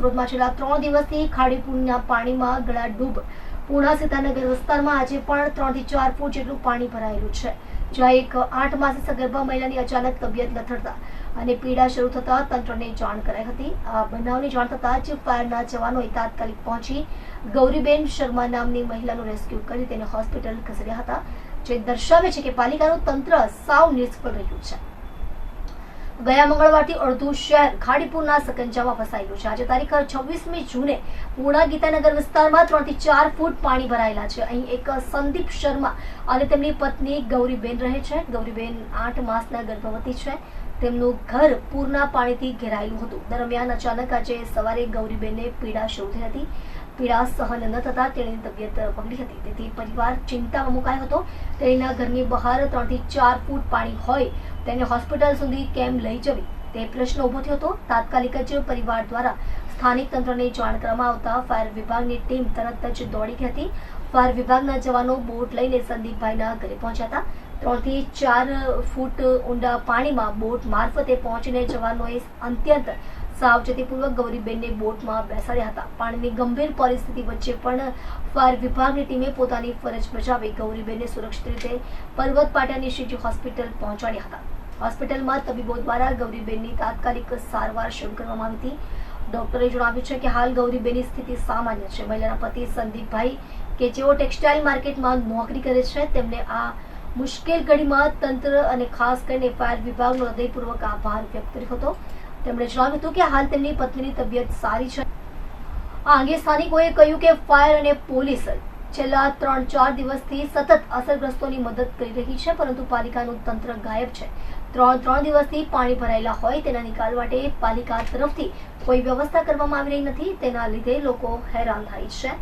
સુરતમાં છેલ્લા ત્રણ દિવસથી ખાડીપુરના પાણીમાં ગળા ડૂબ. પૂર્ણા સીતાનગર વિસ્તારમાં આજે પણ ત્રણથી ચાર ફૂટ જેટલું પાણી ભરાયેલું છે. જ્યાં એક આઠ માસે સગર્ભા મહિલાની અચાનક તબિયત લથડતા અને પીડા શરૂ થતા તંત્રને જાણ કરાઈ હતી. આ બનાવની જાણ થતાં જ ફાયરના જવાનોએ તાત્કાલિક પહોંચી ગૌરીબેન શર્મા નામની મહિલાનું રેસ્ક્યુ કરી તેને હોસ્પિટલ ખસેડ્યા હતા. જે દર્શાવે છે કે પાલિકાનું તંત્ર સાવ નિષ્ફળ રહ્યું છે. ગયા મંગળવારથી અડધું શહેર ખાડીપુરના સકંજામાં ફસાયેલું છે. આજે તારીખ છવ્વીસમી જૂને પૂર્ણા ગીતાનગર વિસ્તારમાં ત્રણથી ચાર ફૂટ પાણી ભરાયેલા છે. અહીં એક સંદીપ શર્મા અને તેમની પત્ની ગૌરીબેન રહે છે. ગૌરીબેન આઠ માસના ગર્ભવતી છે. તેમનું ઘર પૂરના પાણીથી ઘેરાયેલું હતું. દરમિયાન અચાનક આજે સવારે ગૌરીબેનને પીડા થઈ હતી. પીડા સહન ન થતા તેની તબિયત બગડી હતી. તેથી પરિવાર ચિંતામાં મુકાયો હતો. તેણીના ઘરની બહાર ત્રણથી ચાર ફૂટ પાણી હોય તેને હોસ્પિટલ સુધી કેમ લઈ જવી? તે પ્રશ્ન ઊભો થયો હતો. તાત્કાલિક જ પરિવાર દ્વારા સ્થાનિક તંત્રને જાણ કરવામાં આવતા ફાયર વિભાગની ટીમ તરત જ દોડી ગઈ હતી. ફાયર વિભાગના જવાનો બોટ લઈને સંદીપભાઈના ઘરે પહોંચ્યા હતા. ત્રણથી ચાર ફૂટ ઊંડા પાણીમાં બોટ મારફતે પહોંચીને જવાનોએ અંત્યંત સાવચેતીપૂર્વક ગૌરીબેનને બોટમાં બેસાડ્યા હતા. પાણીની ગંભીર પરિસ્થિતિ વચ્ચે પણ ફાયર વિભાગની ટીમે પોતાની ફરજ બજાવી ગૌરીબેનને સુરક્ષિત રીતે પર્વત પાટાની શ્રીજી હોસ્પિટલ પહોંચાડ્યા હતા. હોસ્પિટલમાં તબીબો દ્વારા ગૌરીબેનની તાત્કાલિક સારવાર શરૂ કરવામાં આવી હતી. ડોક્ટરે જણાવ્યું છે કે હાલ ગૌરીબેનની સ્થિતિ સામાન્ય છે. મહિલાના પતિ સંદીપભાઈ, કે જેઓ ટેક્સટાઇલ માર્કેટમાં નોકરી કરે છે, તેમને આ મુશ્કેલ ઘડીમાં તંત્ર અને ખાસ કરીને ફાયર વિભાગનો હૃદયપૂર્વક આભાર વ્યક્ત કર્યો હતો. તેમણે જણાવ્યું હતું કે હાલ તેમની પત્નીની તબિયત સારી છે. આ અંગે સ્થાનિકોએ કહ્યું કે ફાયર અને પોલીસ છેલ્લા ત્રણ ચાર દિવસથી સતત અસરગ્રસ્તોની મદદ કરી રહી છે, પરંતુ પાલિકાનું તંત્ર ગાયબ છે. ત્રણ ત્રણ દિવસથી પાણી ભરાયેલા હોય તેના નિકાલ માટે પાલિકા તરફથી કોઈ વ્યવસ્થા કરવામાં આવી રહી નથી. તેના લીધે લોકો હેરાન થાય છે.